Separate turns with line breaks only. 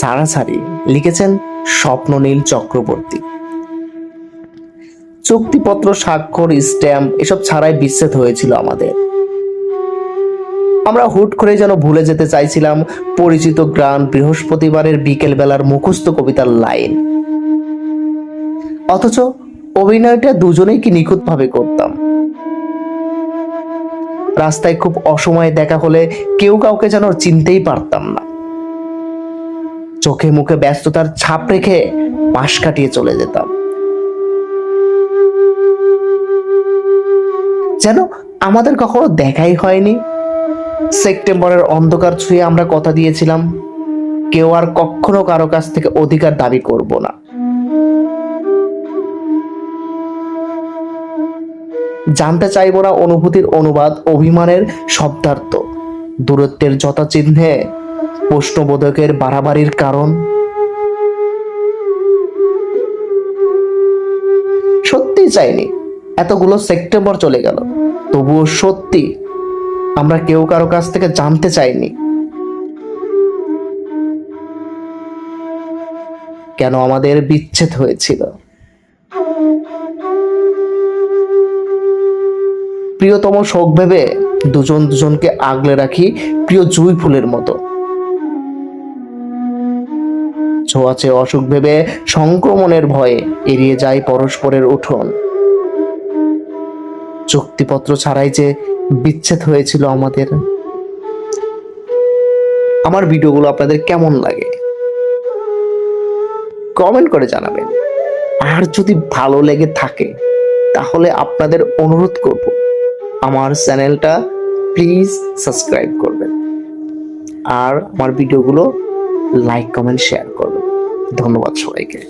সারাসারি লিখেছেন স্বপ্ননীল চক্রবর্তী। চুক্তিপত্র, স্বাক্ষর, স্ট্যাম্প এসব ছাড়াই বিচ্ছেদ হয়েছিল আমাদের। আমরা হুট করে যেন ভুলে যেতে চাইছিলাম পরিচিত গ্রাম বৃহস্পতিবারের বিকেল বেলার মুখস্থ কবিতার লাইন। অথচ অভিনয়টা দুজনেই কি নিখুঁতভাবে করতাম। রাস্তায় খুব অসময়ে দেখা হলে কেউ কাউকে যেন চিনতেই পারতাম না। চোখে মুখে ব্যস্ততার ছাপ রেখে পাশ কাটিয়ে চলে যেতাম। যেন আমাদের কখনো দেখাই হয়নি। সেপ্টেম্বরের অন্ধকার ছুঁয়ে আমরা কথা দিয়েছিলাম, কেউ আর কখনো কারও কাছ থেকে অধিকার দাবি করব না। জানতে চাইব না অনুভূতির অনুবাদ, অভিমানের শব্দার্থ, দূরত্বের যথাচিহ্নে প্রশ্নবোধকের বাড়াবাড়ির কারণ? সত্যি চাইনি। এতগুলো সেপ্টেম্বর চলে গেল। তবুও সত্যি আমরা কেউ কারও কাছ থেকে জানতে চাইনি। কেন আমাদের বিচ্ছেদ হয়েছিল? প্রিয়তম শোক ভেবে দুজন দুজনকে আগলে রাখি প্রিয় জুই ফুলের মতো। ছোঁয়াচে অসুখ ভেবে সংক্রমণের ভয়ে এড়িয়ে যায় পরস্পরের উঠোন। চুক্তিপত্র ছাড়াই যে বিচ্ছেদ হয়েছিল আমাদের। আমার ভিডিওগুলো আপনাদের কেমন লাগে? কমেন্ট করে জানাবেন। আর যদি ভালো লেগে থাকে, তাহলে আপনাদের অনুরোধ করব, আমার চ্যানেলটা প্লিজ সাবস্ক্রাইব করবেন। আর আমার ভিডিওগুলো লাইক, কমেন্ট, শেয়ার করবেন। ধন্যবাদ সবাইকে।